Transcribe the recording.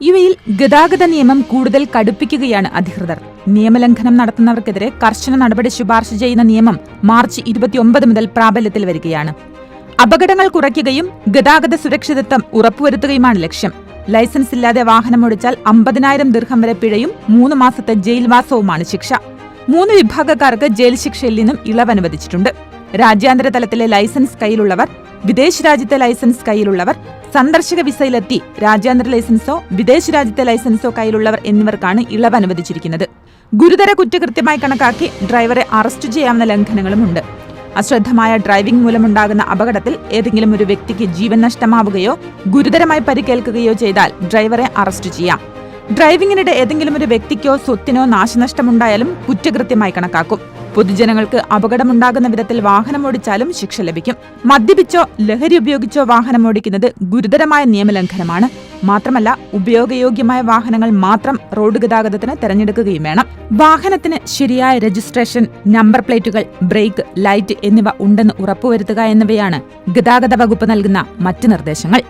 ഇവയിൽ ഗതാഗത നിയമം കൂടുതൽ കടുപ്പിക്കുകയാണ് അധികൃതർ. നിയമലംഘനം നടത്തുന്നവർക്കെതിരെ കർശന നടപടി ശുപാർശ ചെയ്യുന്ന നിയമം മാർച്ച് ഇരുപത്തിയൊമ്പത് മുതൽ പ്രാബല്യത്തിൽ വരികയാണ്. അപകടങ്ങൾ കുറയ്ക്കുകയും ഗതാഗത സുരക്ഷിതത്വം ഉറപ്പുവരുത്തുകയുമാണ് ലക്ഷ്യം. ലൈസൻസ് ഇല്ലാതെ വാഹനം ഓടിച്ചാൽ അമ്പതിനായിരം ദീർഘം വരെ പിഴയും മൂന്ന് മാസത്തെ ജയിൽവാസവുമാണ് ശിക്ഷ. മൂന്ന് വിഭാഗക്കാർക്ക് ജയിൽ ശിക്ഷയിൽ നിന്നും ഇളവ് അനുവദിച്ചിട്ടുണ്ട്. രാജ്യാന്തര തലത്തിലെ ലൈസൻസ് കയ്യിലുള്ളവർ വിദേശ രാജ്യത്തെ ലൈസൻസ് കയ്യിലുള്ളവർ സന്ദർശക വിസയിലെത്തി രാജ്യാന്തര ലൈസൻസോ വിദേശ രാജ്യത്തെ ലൈസൻസോ കയ്യിലുള്ളവർ എന്നിവർക്കാണ് ഇളവ് അനുവദിച്ചിരിക്കുന്നത്. ഗുരുതര കുറ്റകൃത്യമായി കണക്കാക്കി ഡ്രൈവറെ അറസ്റ്റ് ചെയ്യാവുന്ന ലംഘനങ്ങളുമുണ്ട്. അശ്രദ്ധമായ ഡ്രൈവിംഗ് മൂലമുണ്ടാകുന്ന അപകടത്തിൽ ഏതെങ്കിലും ഒരു വ്യക്തിക്ക് ജീവൻ നഷ്ടമാവുകയോ ഗുരുതരമായി പരിക്കേൽക്കുകയോ ചെയ്താൽ ഡ്രൈവറെ അറസ്റ്റ് ചെയ്യാം. ഡ്രൈവിംഗിനിടെ ഏതെങ്കിലും ഒരു വ്യക്തിക്കോ സ്വത്തിനോ നാശനഷ്ടമുണ്ടായാലും കുറ്റകൃത്യമായി കണക്കാക്കും. പൊതുജനങ്ങൾക്ക് അപകടമുണ്ടാകുന്ന വിധത്തിൽ വാഹനമോടിച്ചാലും ശിക്ഷ ലഭിക്കും. മദ്യപിച്ചോ ലഹരി ഉപയോഗിച്ചോ വാഹനം ഓടിക്കുന്നത് ഗുരുതരമായ നിയമലംഘനമാണ്. മാത്രമല്ല ഉപയോഗയോഗ്യമായ വാഹനങ്ങൾ മാത്രം റോഡ് ഗതാഗതത്തിന് തെരഞ്ഞെടുക്കുകയും വേണം. വാഹനത്തിന് ശരിയായ രജിസ്ട്രേഷൻ നമ്പർ പ്ലേറ്റുകൾ ബ്രേക്ക് ലൈറ്റ് എന്നിവ ഉണ്ടെന്ന് ഉറപ്പുവരുത്തുക എന്നിവയാണ് ഗതാഗത വകുപ്പ് നൽകുന്ന മറ്റ് നിർദ്ദേശങ്ങൾ.